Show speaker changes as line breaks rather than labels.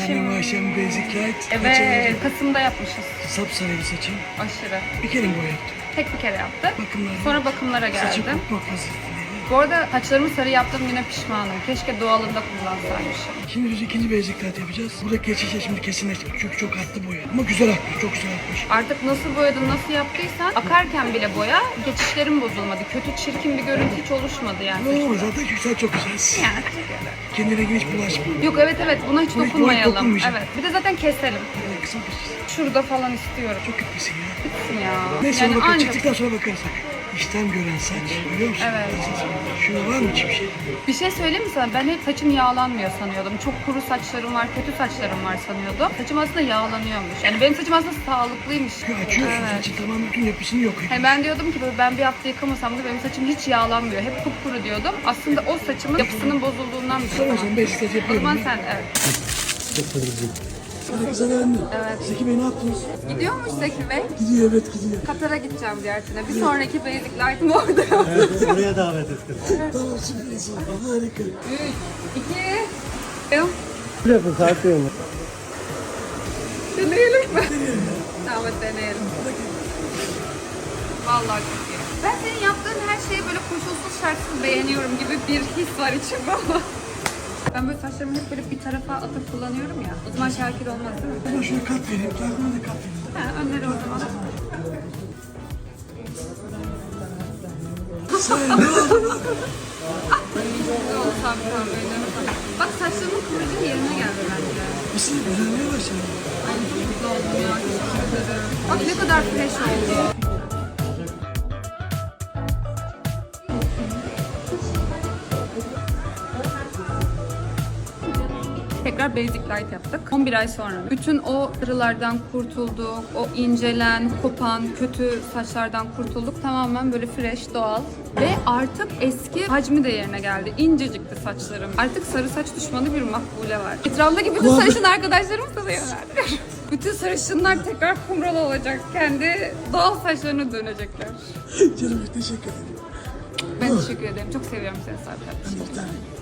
Efsane Mahşem Basic Light.
Evet, Kasım'da yapmışız.
Sapsarı bir saçım.
Aşırı.
Bir kere mi boya yaptım?
Tek bir kere yaptık.
Bakımlar.
Sonra bakımlara
Saçım
geldim.
kopmak vaziyetindeydi.
Bu arada saçlarımı sarı yaptığım güne pişmanım. Keşke doğalında kullansaymışım.
Şimdi biz ikinci basic light yapacağız. Buradaki geçişe şimdi kesinleştik. Çünkü çok attı boya. Ama güzel akmış, çok güzel akmış.
Artık nasıl boyadın, nasıl yaptıysan akarken bile boya geçişlerim bozulmadı. Kötü, çirkin bir görüntü hiç oluşmadı yani.
Ne olur zaten sen çok güzelsin.
Yani.
Kendine hiç bulaşma.
Yok evet evet buna hiç
Buna hiç
dokunmayalım.
dokunmayacağım.
Evet. Bir de zaten keselim.
Yani kısa bir
Şurada falan istiyorum.
Çok kötüsün ya.
Ya.
Neyse
yani
bakalım
ancak
çıktıktan sonra bakarız. İşten gören saç. Görüyor musun?
Evet.
Şurada var mı hiçbir şey?
bir şey söyleyeyim mi sana? Ben hep saçım yağlanmıyor sanıyordum. Çok kuru saçlarım var, kötü saçlarım var sanıyordum. Saçım aslında yağlanıyormuş. Yani benim saçım aslında sağlıklıymış.
Çünkü açıyorsun
Evet.
saçın tamamen bütün yapısını yok ediyor.
Hani ben diyordum ki böyle ben bir hafta yıkamasam da benim saçım hiç yağlanmıyor. Hep kupkuru diyordum. Aslında o saçımın yapısının bozulduğundan bir şey.
Tamam sen
O
yapıyorum.
zaman
ben.
sen evet.
Kıza beğendim.
Evet.
Zeki Bey ne yaptınız?
Gidiyormuş Zeki Bey.
Gidiyor evet gidiyor.
Katar'a gideceğim ziyaretine. Bir sonraki Basic Light'ım orada.
Buraya davet ettim.
Tamam sürpriz. Harika.
3, 2, 1.
Ne yapın saat değil mi?
Deneyelim mi? tamam hadi deneyelim. Vallahi çok iyi. Ben senin yaptığın her şeyi böyle koşulsuz şartsız beğeniyorum gibi bir his var içimde ama. Ben böyle saçlarımı hep böyle bir tarafa atıp kullanıyorum ya. O zaman Şakir olmaz değil mi?
Ben şunu kat vereyim. Kendime de kat vereyim.
Ha, önleri o zaman.
Sen ne oldu?
Öyle. Bak saçlarımın kıvırcık yerine geldi bence.
Nasıl düzelmeye başladı?
Ay çok mutlu oldum ya. Teşekkür ederim. Bak ne kadar fresh oldu. Tekrar basic light yaptık. 11 ay sonra. Bütün o kırılardan kurtulduk. O incelen, kopan, kötü saçlardan kurtulduk. Tamamen böyle fresh, doğal. Ve artık eski hacmi de yerine geldi. İncecikti saçlarım. Artık sarı saç düşmanı bir makbule var. Etrafındaki bütün sarışın arkadaşlarım yöneldi. Bütün sarışınlar tekrar kumral olacak. Kendi doğal saçlarına dönecekler.
Canım teşekkür ederim.
Ben teşekkür ederim. Çok seviyorum seni Sarp.
Bir.